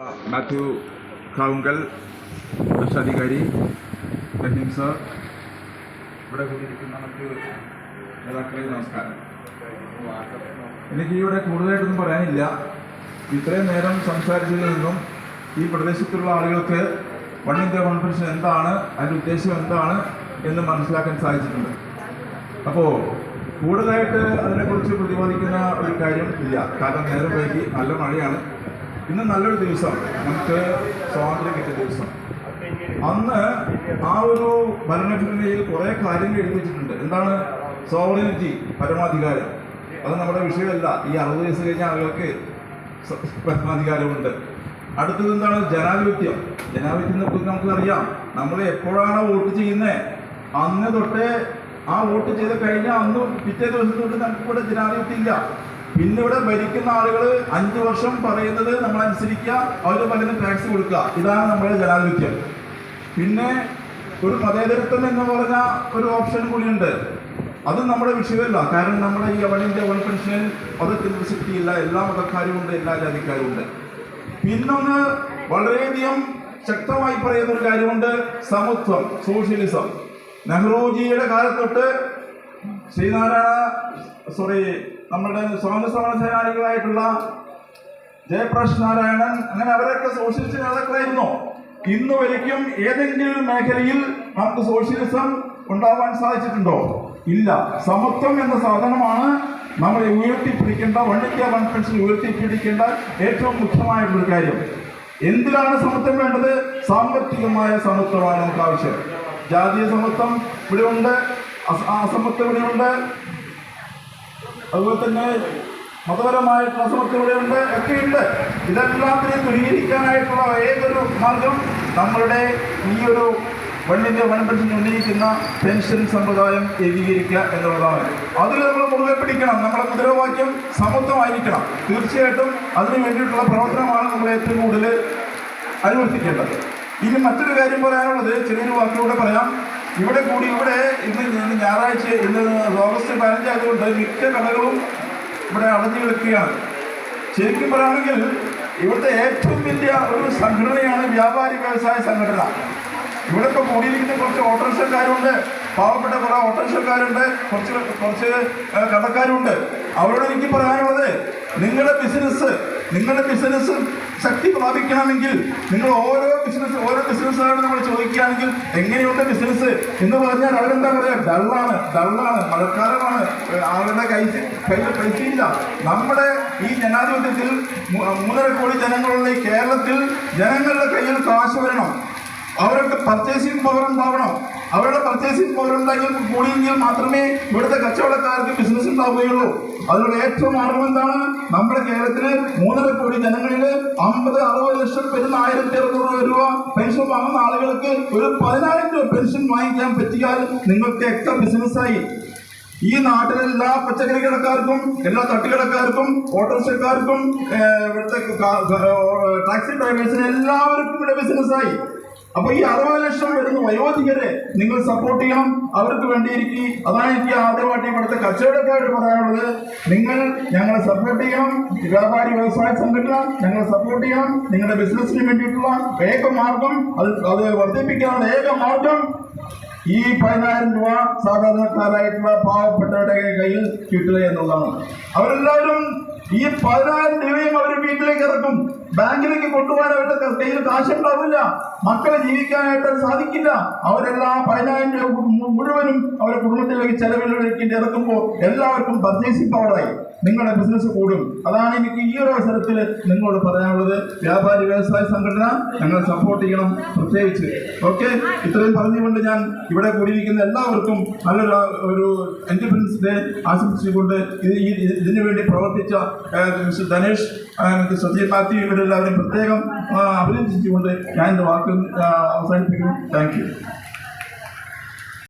മാത്യു കാവുങ്കൽ രക്ഷാധികാരി റഹീം സർ. ഇവിടെ കൂടിയിരിക്കുന്ന മറ്റ് നേതാക്കളെ നമസ്കാരം. എനിക്ക് ഇവിടെ കൂടുതലായിട്ടൊന്നും പറയാനില്ല. ഇത്രയും നേരം സംസാരിച്ചതിൽ നിന്നും ഈ പ്രദേശത്തുള്ള ആളുകൾക്ക് വൺ ഇന്ത്യ കോൺഫറൻസ് എന്താണ് അതിന്റെ ഉദ്ദേശം എന്താണ് എന്ന് മനസ്സിലാക്കാൻ സാധിച്ചിട്ടുണ്ട്. അപ്പോൾ കൂടുതലായിട്ട് അതിനെക്കുറിച്ച് പ്രതിപാദിക്കുന്ന ഒരു കാര്യം ഇല്ല. കാരണം നേരം വൈകി നല്ല മഴയാണ്. ഇന്ന് നല്ലൊരു ദിവസം. നമുക്ക് സ്വാതന്ത്ര്യം കിട്ടിയ ദിവസം. അന്ന് ആ ഒരു ഭരണഘടനയിൽ കുറേ കാര്യങ്ങൾ എഴുതിച്ചിട്ടുണ്ട് എന്താണ്? സോവറിനിറ്റി പരമാധികാരം. അത് നമ്മുടെ വിഷയമല്ല. ഈ അറുപത് വയസ്സ് കഴിഞ്ഞ ആളുകൾക്ക് പരമാധികാരമുണ്ട്. അടുത്തത് എന്താണ്? ജനാധിപത്യം. ജനാധിപത്യത്തെ കുറിച്ച് നമുക്കറിയാം നമ്മൾ എപ്പോഴാണോ വോട്ട് ചെയ്യുന്നത് അന്ന് തൊട്ടേ ആ വോട്ട് ചെയ്ത് കഴിഞ്ഞാൽ അന്ന് പിറ്റേ ദിവസം തൊട്ട് നമുക്കിവിടെ ജനാധിപത്യം ഇല്ല. പിന്നെ ഇവിടെ ഭരിക്കുന്ന ആളുകൾ അഞ്ചു വർഷം പറയുന്നത് നമ്മൾ അനുസരിക്കുക അവർ പലരും ടാക്സ് കൊടുക്കുക. ഇതാണ് നമ്മുടെ ജനാധിപത്യം. പിന്നെ ഒരു മതേതരത്വം എന്ന് പറഞ്ഞ ഒരു ഓപ്ഷൻ കൂടിയുണ്ട്. അത് നമ്മുടെ വിഷയമല്ല. കാരണം നമ്മുടെ ഈ ഇന്ത്യ വൺ പെൻഷനിൽ മതത്തിൽ പ്രസക്തിയില്ല എല്ലാ മതക്കാരും ഉണ്ട് എല്ലാ ജാതിക്കാരും ഉണ്ട് പിന്നൊന്ന് വളരെയധികം ശക്തമായി പറയുന്ന ഒരു കാര്യമുണ്ട്. സമത്വം സോഷ്യലിസം. നെഹ്റുജിയുടെ കാലത്തൊട്ട് ശ്രീനാരായണ സോറി നമ്മുടെ സ്വാതന്ത്ര്യ സമര സേനാനികളായിട്ടുള്ള ജയപ്രകാശ് നാരായണൻ അങ്ങനെ അവരൊക്കെ സോഷ്യലിസ്റ്റ് നേതാക്കളായിരുന്നു. ഇന്ന് വരയ്ക്കും ഏതെങ്കിലും മേഖലയിൽ നമുക്ക് സോഷ്യലിസം ഉണ്ടാവാൻ സാധിച്ചിട്ടുണ്ടോ? ഇല്ല. സമത്വം എന്ന സാധനമാണ് നമ്മളെ ഉയർത്തിപ്പിടിക്കേണ്ട വൺ ഇന്ത്യ പെൻഷൻ ഉയർത്തിപ്പിടിക്കേണ്ട ഏറ്റവും മുഖ്യമായിട്ടുള്ള കാര്യം. എന്തിനാണ് സമത്വം വേണ്ടത്? സാമ്പത്തികമായ സമത്വമാണ് നമുക്ക് ആവശ്യം. ജാതീയ സമത്വം ഇവിടെയുണ്ട് അസ- അസമത്വം ഇവിടെയുണ്ട്. അതുപോലെ തന്നെ മതപരമായിട്ടുള്ള സമത്വം ഇവിടെയുണ്ട് ഒക്കെയുണ്ട് ഇതെല്ലാത്തിനെയും ദൂരീകരിക്കാനായിട്ടുള്ള ഏതൊരു മാർഗം? നമ്മളുടെ ഈ ഒരു വണ്ണിന്റെ വൺ പെൻഷൻ ഉന്നയിക്കുന്ന പെൻഷൻ സമ്പ്രദായം ഏകീകരിക്കുക എന്നുള്ളതാണ്. അതിൽ നമ്മൾ മുറുകെ പിടിക്കണം. നമ്മുടെ മുദ്രാവാക്യം സമത്വമായിരിക്കണം. തീർച്ചയായിട്ടും അതിന് വേണ്ടിയിട്ടുള്ള പ്രവർത്തനമാണ് നമ്മൾ ഏറ്റവും കൂടുതൽ അനുവർത്തിക്കേണ്ടത്. ഇനി മറ്റൊരു കാര്യം പറയാനുള്ളത് ചെറിയൊരു വാക്കിലൂടെ പറയാം. ഇവിടെ കൂടി ഇവിടെ ഇന്ന് ഞായറാഴ്ച ഇന്ന് ഓഗസ്റ്റ് പതിനഞ്ചായതുകൊണ്ട് മിക്ക കടകളും ഇവിടെ അടഞ്ഞു കിടക്കുകയാണ്. ശരിക്കും പറയുകയാണെങ്കിൽ ഇവിടുത്തെ ഏറ്റവും വലിയ ഒരു സംഘടനയാണ് വ്യാപാരി വ്യവസായ സംഘടന. ഇവിടെ ഇപ്പോൾ കൂടിയിരിക്കുന്ന കുറച്ച് ഓട്ടോറിക്ഷക്കാരുണ്ട്. പാവപ്പെട്ട കുറേ ഓട്ടോറിക്ഷക്കാരുണ്ട്. കുറച്ച് കുറച്ച് കടക്കാരുണ്ട്. അവരോട് എനിക്ക് പറയാനുള്ളത് നിങ്ങളുടെ ബിസിനസ് നിങ്ങളുടെ ബിസിനസ് ശക്തി പ്രാപിക്കണമെങ്കിൽ നിങ്ങൾ ഓരോ ബിസിനസ് ഓരോ ബിസിനസ്സുകാരും നമ്മൾ ചോദിക്കുകയാണെങ്കിൽ എങ്ങനെയുണ്ട് ബിസിനസ് എന്ന് പറഞ്ഞാൽ അവരെന്താ പറയുക ഡള്ളാണ് ഡള്ളാണ് മഴക്കാലമാണ്. അവരുടെ കൈ കയ്യിൽ പൈസയില്ല നമ്മുടെ ഈ ജനാധിപത്യത്തിൽ മൂന്നര കോടി ജനങ്ങളുള്ള ഈ കേരളത്തിൽ ജനങ്ങളുടെ കയ്യിൽ കാശ് വരണം. അവർക്ക് പർച്ചേസിംഗ് പവർ ഉണ്ടാവണം അവരുടെ പർച്ചേസിംഗ് പവർ ഉണ്ടെങ്കിൽ കൂടിയെങ്കിൽ മാത്രമേ ഇവിടുത്തെ കച്ചവടക്കാർക്ക് ബിസിനസ് ഉണ്ടാവുകയുള്ളൂ. അതിനുള്ള ഏറ്റവും മാർഗം എന്താണ്? നമ്മുടെ കേരളത്തിൽ മൂന്നര കോടി ജനങ്ങളിൽ അമ്പത് അറുപത് ലക്ഷം വരുന്ന ആയിരത്തി അറുന്നൂറ് രൂപ പെൻഷൻ വാങ്ങുന്ന ആളുകൾക്ക് ഒരു പതിനായിരം രൂപ പെൻഷൻ വാങ്ങിക്കാൻ പറ്റിയാൽ നിങ്ങൾക്ക് എക്സ്ട്രാ ബിസിനസ്സായി ഈ നാട്ടിലെ എല്ലാ പച്ചക്കറി കടക്കാർക്കും എല്ലാ തട്ടുകടക്കാർക്കും ഓട്ടോറിക്ഷക്കാർക്കും ഇവിടുത്തെ ടാക്സി ഡ്രൈവേഴ്സിന് എല്ലാവർക്കും ഇവിടെ ബിസിനസ്സായി അപ്പൊ ഈ അറുപത് ലക്ഷം വരുന്ന വയോധികരെ നിങ്ങൾ സപ്പോർട്ട് ചെയ്യണം. അവർക്ക് വേണ്ടിയിരിക്കും. അതാണ് എനിക്ക് ആദ്യമായിട്ട് ഇവിടുത്തെ കച്ചവടക്കാരോട് പറയാനുള്ളത്. നിങ്ങൾ ഞങ്ങളെ സപ്പോർട്ട് ചെയ്യണം. വ്യാപാരി വ്യവസായ സംഘടന ഞങ്ങളെ സപ്പോർട്ട് ചെയ്യണം. നിങ്ങളുടെ ബിസിനസ്സിന് വേണ്ടിയിട്ടുള്ള ഏക മാർഗം അത് അത് വർദ്ധിപ്പിക്കാനുള്ള ഏക മാർഗം ഈ പതിനായിരം രൂപ സാധാരണക്കാരായിട്ടുള്ള പാവപ്പെട്ടവരുടെ കയ്യിൽ കിട്ടുക എന്നുള്ളതാണ്. അവരെല്ലാവരും ഈ പതിനായിരം രൂപയും അവർ വീട്ടിലേക്ക് ഇറക്കും. ബാങ്കിലേക്ക് കൊണ്ടുപോകാൻ അവരുടെ കയ്യിൽ കാശുണ്ടാവില്ല. മക്കളെ ജീവിക്കാനായിട്ട് സാധിക്കില്ല. അവരെല്ലാം പതിനായിരം രൂപ മുഴുവനും അവരുടെ കുടുംബത്തിലേക്ക് ചെലവിലേക്ക് ഇറക്കുമ്പോൾ എല്ലാവർക്കും പർച്ചേസിംഗ് പവറായി നിങ്ങളുടെ ബിസിനസ് കൂടും. അതാണ് എനിക്ക് ഈ ഒരു അവസരത്തിൽ നിങ്ങളോട് പറയാനുള്ളത്. വ്യാപാരി വ്യവസായ സംഘടന ഞങ്ങൾ സപ്പോർട്ട് ചെയ്യണം പ്രത്യേകിച്ച്. ഓക്കെ ഇത്രയും പറഞ്ഞുകൊണ്ട് ഞാൻ ഇവിടെ കൂടിയിരിക്കുന്ന എല്ലാവർക്കും നല്ലൊരു ഒരു ഡേ ആശംസിച്ചുകൊണ്ട് ഇതിനു വേണ്ടി പ്രവർത്തിച്ച ആ, മിസ്റ്റർ ധനേഷ് മിസ്റ്റർ സജീവ് മാത്യു ഇവരെല്ലാവരും പ്രത്യേകം അഭിനന്ദിച്ചുകൊണ്ട് ഞാൻ എന്റെ വാക്ക് അവസാനിപ്പിക്കുന്നു. Thank you.